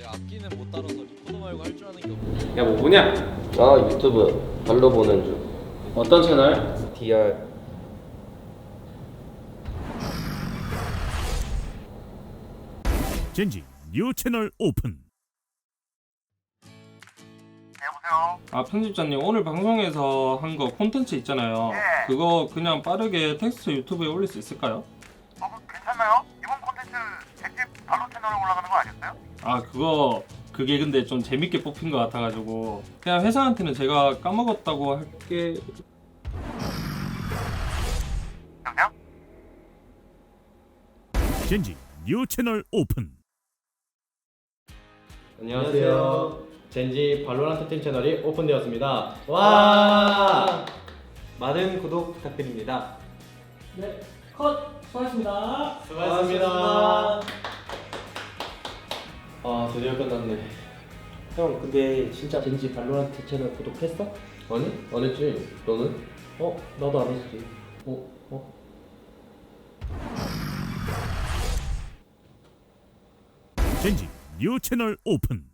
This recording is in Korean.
내 악기는 못 따라서 리코더 말고 할 줄 아는 게 없어. 야 뭐 보냐? 아 유튜브 발로 보는 중 어떤 채널? DR 젠지 뉴 채널 오픈 아 편집자님 오늘 방송에서 한 거 콘텐츠 있잖아요. 그거 그냥 빠르게 텍스트 유튜브에 올릴 수 있을까요? 아 그거 그게 근데 좀 재밌게 뽑힌 것 같아가지고 그냥 회사한테는 제가 까먹었다고 할게? 젠지 뉴 채널 오픈 안녕하세요. 젠지 발로란트 팀 채널이 오픈되었습니다. 와! 많은 구독 부탁드립니다. 네, 컷! 수고하셨습니다. 수고하셨습니다. 아, 드디어 끝났네. 형 근데 진짜 젠지 발로란트 채널 구독했어? 아니? 안 했지. 너는? 어? 나도 안 했지 어? 어? 젠지 뉴 채널 오픈